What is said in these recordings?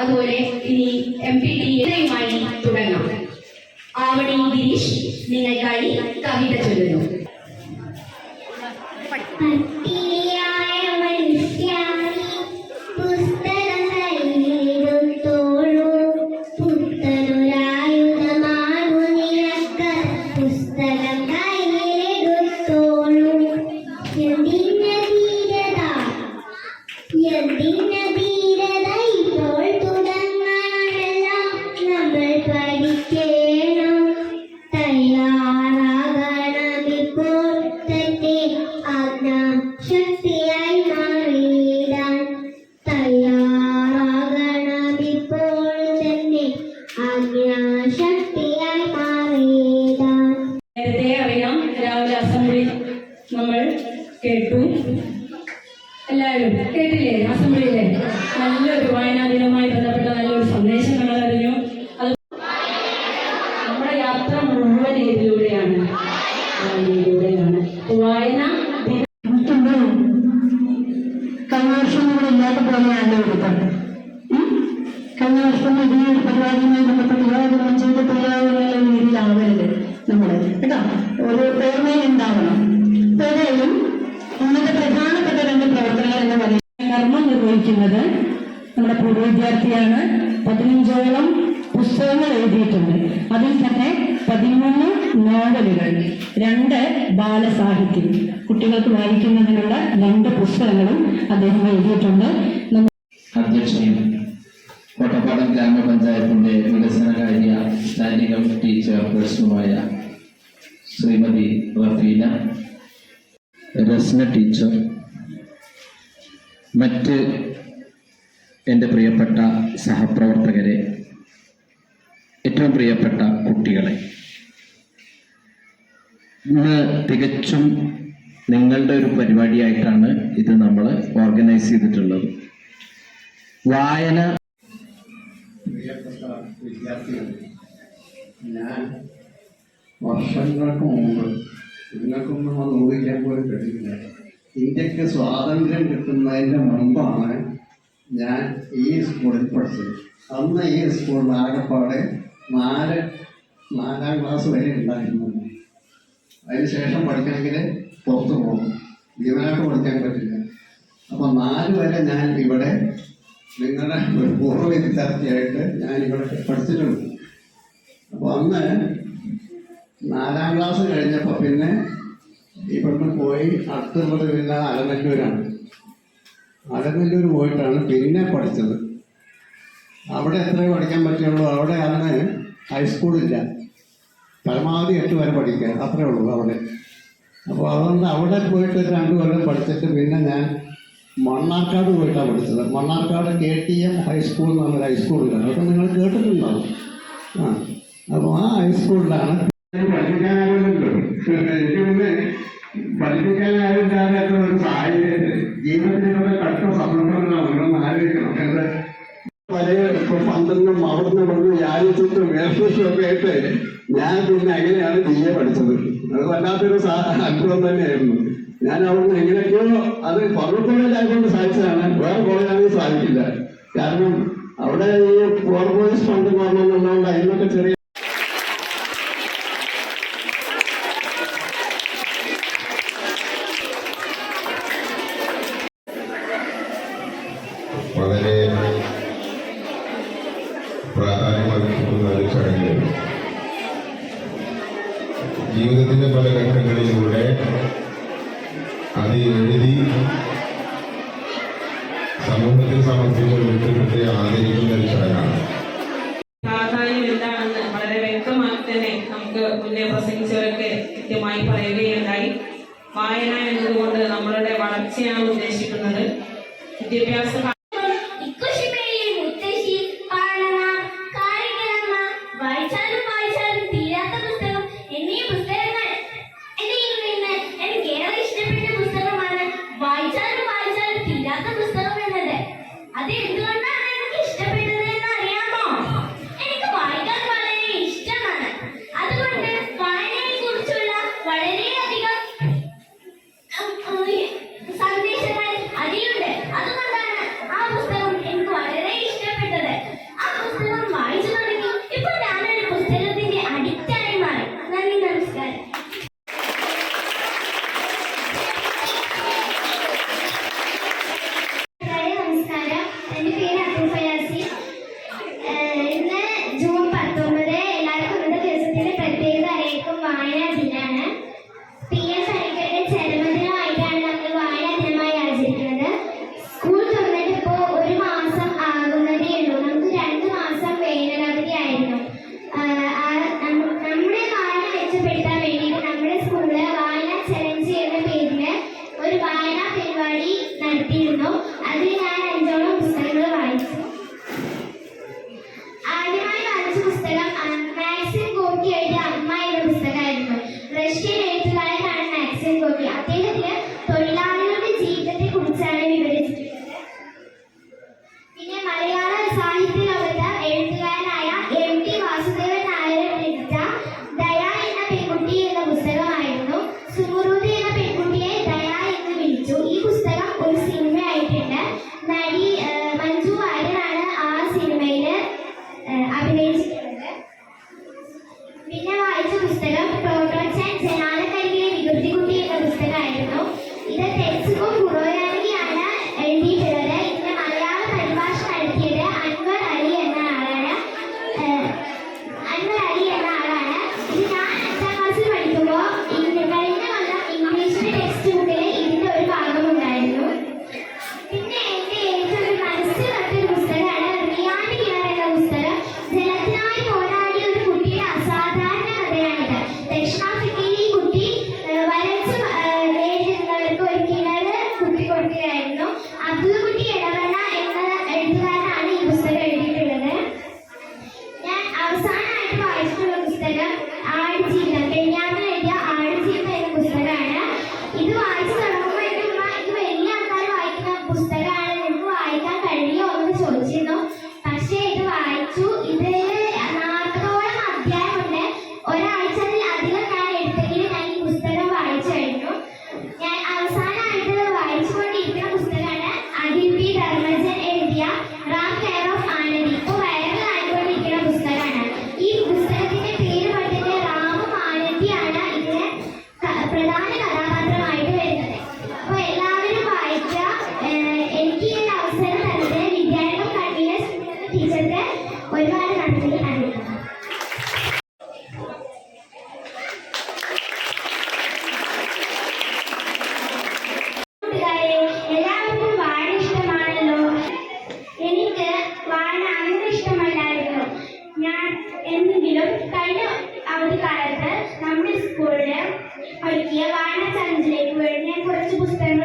അതുപോലെ ഇനി M P T എയുമായി തുടങ്ങാം. ആവണി ഗിരീഷ് നിങ്ങൾക്കായി കവിത ചൊല്ലുന്നു. കേട്ടോ ഒരു ഓർമ്മയിൽ ഉണ്ടാവണം. ഏതായാലും ഇന്നത്തെ പ്രധാനപ്പെട്ട രണ്ട് പ്രവർത്തനങ്ങൾ എന്ന് പറയുന്നത് കർമ്മം നിർവഹിക്കുന്നത് നമ്മുടെ പൂർവ വിദ്യാർത്ഥിയാണ്. പതിനഞ്ചോളം പുസ്തകങ്ങൾ എഴുതിയിട്ടുണ്ട്. അതിൽ തന്നെ പതിമൂന്ന് നോവലുകൾ രണ്ട് ബാലസാഹിത്യം. കുട്ടികൾക്ക് വായിക്കുന്നതിനുള്ള രണ്ട് പുസ്തകങ്ങളും അദ്ദേഹം എഴുതിയിട്ടുണ്ട്. അധ്യക്ഷനും കോട്ടപ്പാടം ഗ്രാമപഞ്ചായത്തിന്റെ വികസനകാര്യ സ്റ്റാൻഡിംഗ് കമ്മിറ്റി ചെയർപേഴ്സണുമായ ശ്രീമതി റഫീന രസ്ന ടീച്ചർ മറ്റ് എന്റെ പ്രിയപ്പെട്ട സഹപ്രവർത്തകരെ ഏറ്റവും പ്രിയപ്പെട്ട കുട്ടികളെ. ഇന്ന് തികച്ചും നിങ്ങളുടെ ഒരു പരിപാടിയായിട്ടാണ് ഇത് നമ്മൾ ഓർഗനൈസ് ചെയ്തിട്ടുള്ളത്. വായന പ്രിയപ്പെട്ട വിദ്യാർത്ഥികൾ ഞാൻ വർഷങ്ങൾക്ക് മുമ്പ് നിങ്ങൾക്കൊന്നും അത് ഊഹിക്കാൻ പോലും കഴിയില്ല. ഇന്ത്യയ്ക്ക് സ്വാതന്ത്ര്യം കിട്ടുന്നതിന്റെ മുമ്പാണ് ഞാൻ ഈ സ്കൂളിൽ പഠിച്ചത്. അന്ന് ഈ സ്കൂൾ ആകെപ്പാടെ നാല് നാലാം ക്ലാസ് വരെ ഉണ്ടായിരുന്നു. അതിനുശേഷം പഠിക്കണമെങ്കിൽ പുറത്ത് പോകും ജീവനായിട്ട് പഠിക്കാൻ പറ്റില്ല. അപ്പോൾ നാല് വരെ ഞാൻ ഇവിടെ നിങ്ങളുടെ ഒരു പൂർവ വിദ്യാർത്ഥിയായിട്ട് ഞാൻ ഇവിടെ പഠിച്ചിട്ടുണ്ട്. അപ്പോൾ അന്ന് നാലാം ക്ലാസ് കഴിഞ്ഞപ്പോൾ പിന്നെ ഇവിടുന്ന് പോയി അടുത്തുള്ളത് പിന്നെ അലനല്ലൂരാണ് അലനല്ലൂർ പോയിട്ടാണ് പിന്നെ പഠിച്ചത്. അവിടെ എത്ര പഠിക്കാൻ പറ്റുള്ളൂ? അവിടെ അന്ന് ഹൈസ്കൂളില്ല പരമാവധി എട്ട് വരെ പഠിക്കുക അത്രേ ഉള്ളൂ അവിടെ. അപ്പോൾ അതുകൊണ്ട് അവിടെ പോയിട്ട് രണ്ട് കൊല്ലം പഠിച്ചിട്ട് പിന്നെ ഞാൻ മണ്ണാർക്കാട് പോയിട്ടാണ് പഠിച്ചത്. Mannarkkad K T M high school എന്ന് പറഞ്ഞൊരു ഹൈസ്കൂളിലാണ് അതൊക്കെ നിങ്ങൾ കേട്ടിട്ടുണ്ടാവും. ആ അപ്പോൾ ആ ഹൈസ്കൂളിലാണ് പഠിപ്പിക്കാനാവില്ലല്ലോ എനിക്ക് മുന്നേ പഠിപ്പിക്കാനാവില്ലാത്ത ഒരു സാഹചര്യത്തിൽ ജീവിതത്തിലുള്ള കഷ്ട സന്ദർഭങ്ങളാണ് നിങ്ങളൊന്ന് ആലോചിക്കണം. എന്താ? ഇപ്പൊ പന്ത്രണ്ടും അവിടുന്ന് ഇവിടുന്ന് ഒക്കെ ആയിട്ട് ഞാൻ പിന്നെ എങ്ങനെയാണ് ബി എ പഠിച്ചത്? അത് വല്ലാത്തൊരു അനുഭവം തന്നെയായിരുന്നു. ഞാൻ അവിടുന്ന് എങ്ങനെയൊക്കെയോ അത് ഫറൂഖ് കോളേജ് ആയതുകൊണ്ട് സാധിച്ചതാണ്. വേറെ കോളേജാണെങ്കിൽ സാധിക്കില്ല. കാരണം അവിടെ ഈ ഫോർ ബോയ്സ് ഫണ്ട് പറഞ്ഞുള്ളതുകൊണ്ട് അതിനൊക്കെ ചെറിയ ജീവിതത്തിന്റെ പല ഘട്ടങ്ങളിലൂടെ അത് എഴുതി സമൂഹത്തിൽ സമർപ്പിച്ച വ്യക്തിത്വത്തെ ആദരിക്കുന്ന ഒരു പ്രാധാന്യം വളരെ നമുക്ക് മുന്നേ കൃത്യമായി പറയുകയുണ്ടായി. വായന എന്നതുകൊണ്ട് നമ്മളുടെ വളർച്ചയാണ് ഉദ്ദേശിക്കുന്നത്. വിദ്യാഭ്യാസ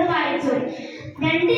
വായിച്ചു രണ്ട്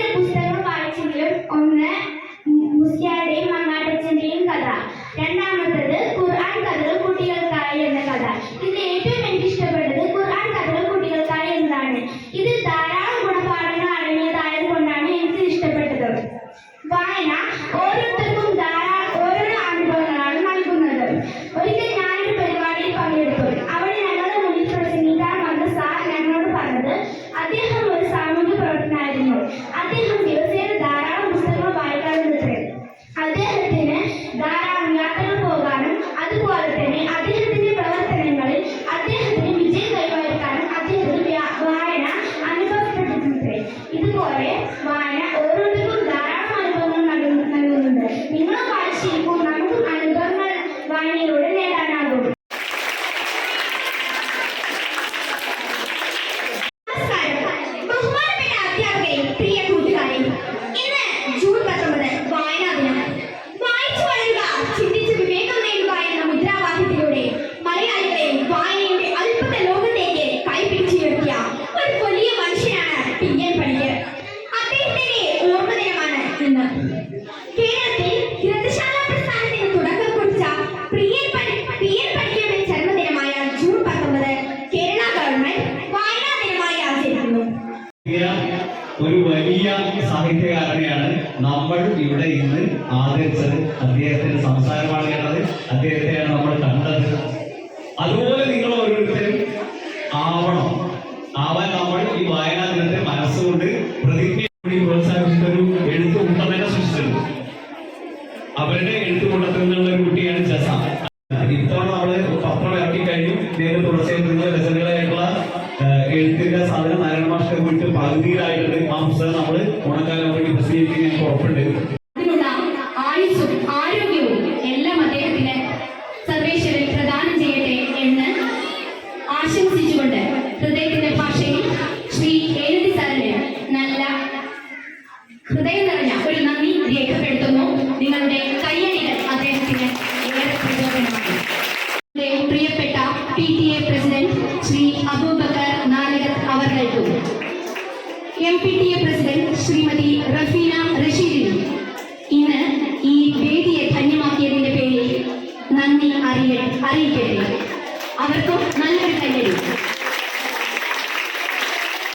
നമ്മൾ ഇവിടെ ഇന്ന് ആദരിച്ചത് അദ്ദേഹത്തിന്റെ സംസാരമാണ് കേട്ടത് അദ്ദേഹത്തെയാണ് നമ്മൾ കണ്ടത്. അതുപോലെ പ്രിയപ്പെട്ട P T A president Shri Abubakar Nayakar അവർക്കും M P T A president Shrimathi